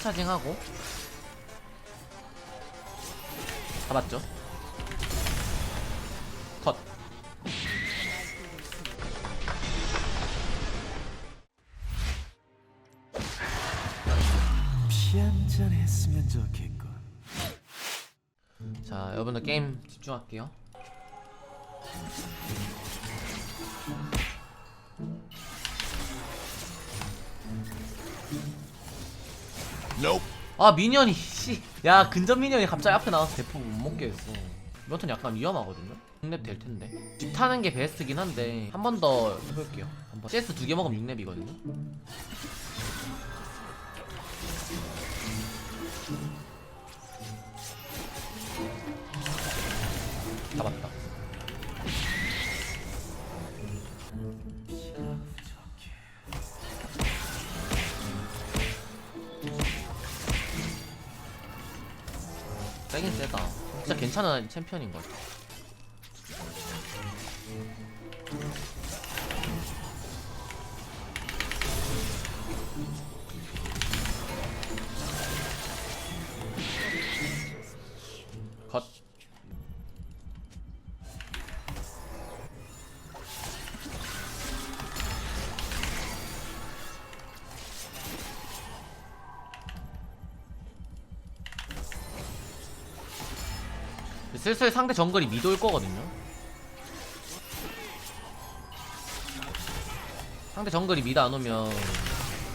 차징하고 잡았죠 컷 피한잔 했으면 좋겠군. 자, 여러분들 게임 집중할게요. 아 미니언이 씨. 야 근접 미니언이 갑자기 앞에 나와서 대포 못 먹게 했어. 턴 약간 위험하거든요. 육렙 될 텐데. 집 타는 게 베스트긴 한데 한 번 더 해볼게요. 한번 CS 두 개 먹으면 6렙이거든요. 세긴 세다. 진짜 괜찮은 챔피언인 것 같아. 슬슬 상대 정글이 미도 올 거거든요. 상대 정글이 미드 안 오면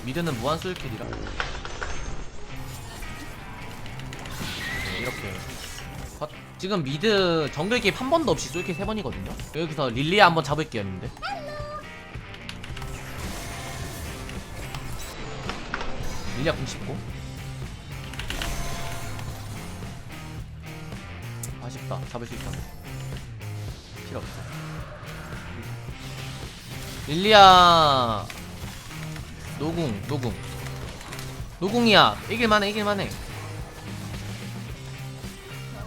미드는 무한 솔킬이라 네, 이렇게 컷. 지금 미드 정글 깁한 번도 없이 솔킬 세 번이거든요. 여기서 릴리아 한번 잡을게요, 님들. 릴리아 궁 씹고. 아쉽다. 잡을 수 있었는데. 필요 없어. 릴리아. 노궁 노궁. 노궁이야. 이길만해 이길만해.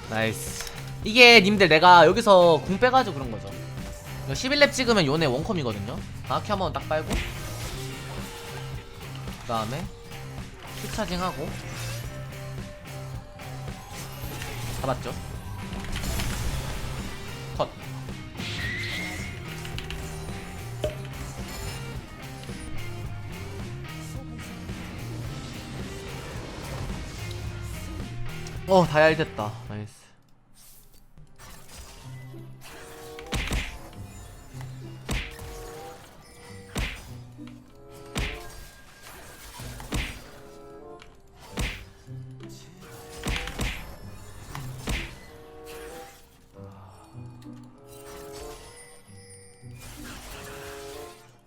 나이스. 이게 님들 내가 여기서 궁 빼가지고 그런 거죠. 이거 11렙 찍으면 요네 원컴이거든요. 정확히 한번 딱 빨고. 그 다음에 킥차징하고. 잡았죠 어, 다이알 됐다. 나이스.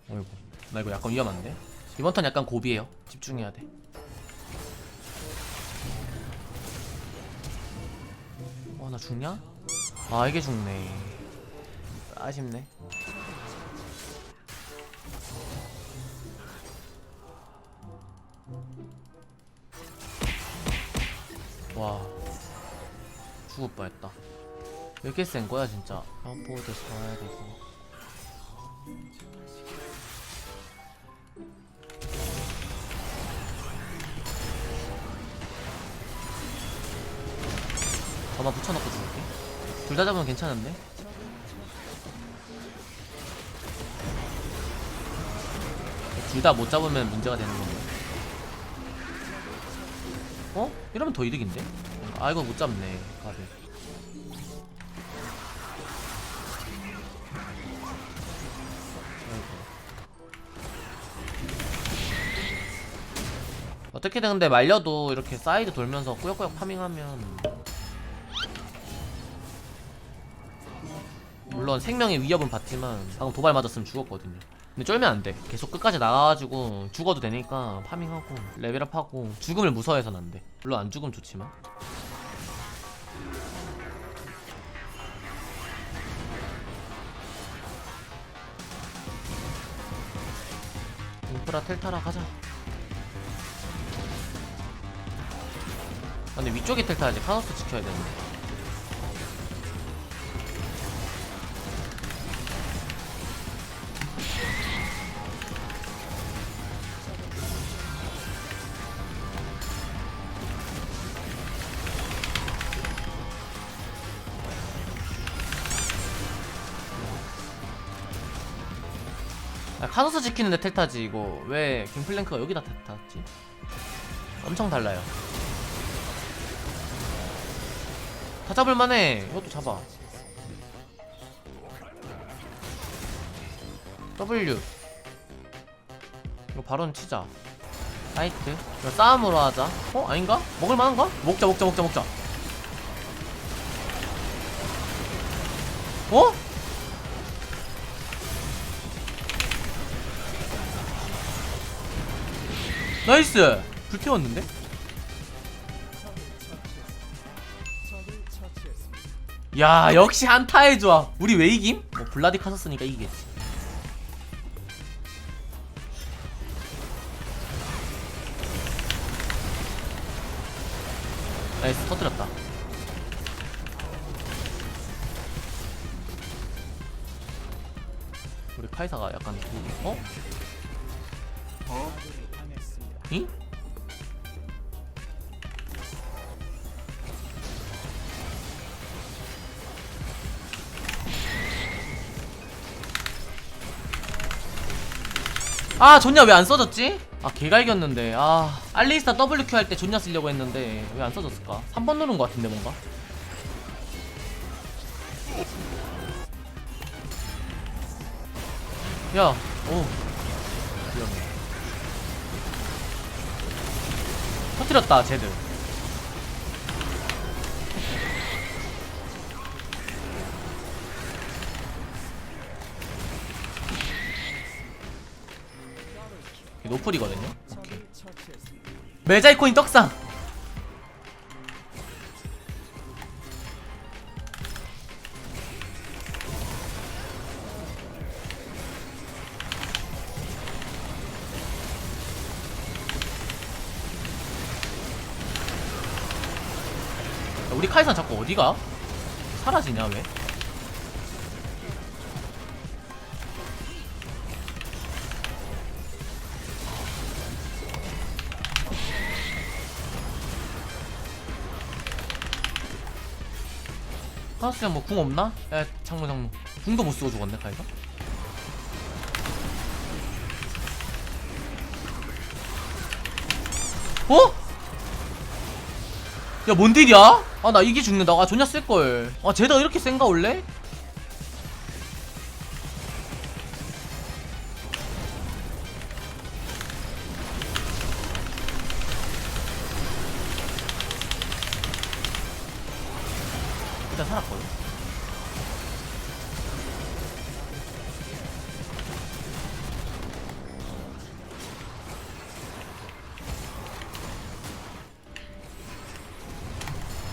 어이구, 나 이거 약간 위험한데? 이번 턴 약간 고비에요. 집중해야 돼. 죽냐? 아, 이게 죽네. 아쉽네. 와. 죽을 뻔했다. 왜 이렇게 센 거야, 진짜. 아웃보드 사야 되고. 저만 붙여놓고 죽을게. 둘 다 잡으면 괜찮은데? 둘 다 못 잡으면 문제가 되는 건데. 어? 이러면 더 이득인데? 아 이거 못 잡네. 가비. 어떻게든 근데 말려도 이렇게 사이드 돌면서 꾸역꾸역 파밍하면 물론 생명의 위협은 받지만 방금 도발 맞았으면 죽었거든요. 근데 쫄면 안돼. 계속 끝까지 나가가지고 죽어도 되니까 파밍하고 레벨업하고 죽음을 무서워해서는 안돼. 물론 안 죽으면 좋지만. 인프라 텔타라 가자. 아, 근데 위쪽에 텔타야지. 카노스 지켜야 되는데 카노스 지키는데 텔 타지 이거 왜 갱플랭크가 여기다 텔 탔지? 엄청 달라요 다 잡을만해 이것도 잡아 W 이거 바로는 치자 나이트 이거 싸움으로 하자 어? 아닌가? 먹을만한가? 먹자 먹자 먹자 먹자 어? 나이스 불 태웠는데? 야 역시 한타의 조합 우리 왜 이김? 뭐 블라디 카섰으니까 이기겠지 나이스 터뜨렸다 우리 카이사가 약간 그- 어? 응? 아 존냐 왜 안 써졌지? 아 개갈겼는데 아 알리스타 WQ 할 때 존냐 쓰려고 했는데 왜 안 써졌을까? 3번 누른 거 같은데 뭔가? 야, 오 터뜨렸다 이게 노플이거든요? 오케이. 메자이코인 떡상 야, 우리 카이산 자꾸 어디가? 사라지냐 왜? 하우스장 뭐궁 없나? 야 장로 장로 궁도 못 쓰고 죽었네 카이사 어? 야, 뭔 딜이야? 아, 나 이게 죽는다. 아, 존나 쓸걸. 아, 쟤다 이렇게 센가, 원래?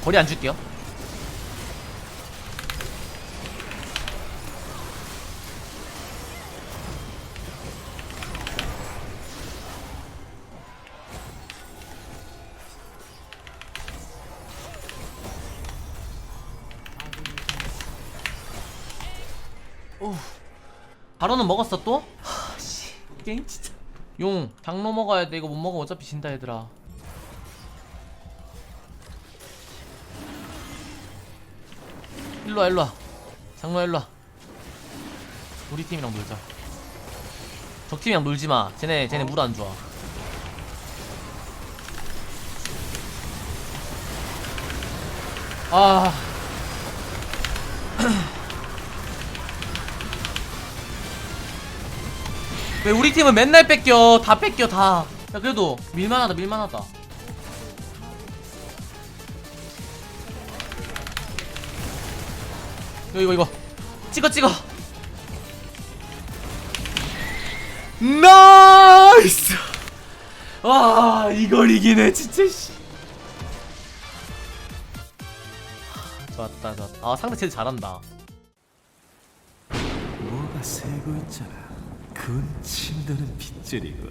거리 안 줄게요. 오. 바로는 먹었어 또? 하씨 게임 진짜 용 장로 먹어야 돼 이거 못 먹으면 어차피 진다 얘들아 일로와 일로와. 장로야 일로와. 우리 팀이랑 놀자. 적 팀이랑 놀지마. 쟤네 쟤네 물 안 좋아. 아. 왜 우리 팀은 맨날 뺏겨? 다 뺏겨 다 야 그래도 밀만하다 밀만하다 이거 이거 이거. 찍어 찍어. 나이스! 와 이걸 이기네 진짜 씨. 좋았다 좋았다. 아 상대 쟤들 잘한다. 뭐가 새고 있잖아. 그건 침도는 빗줄이고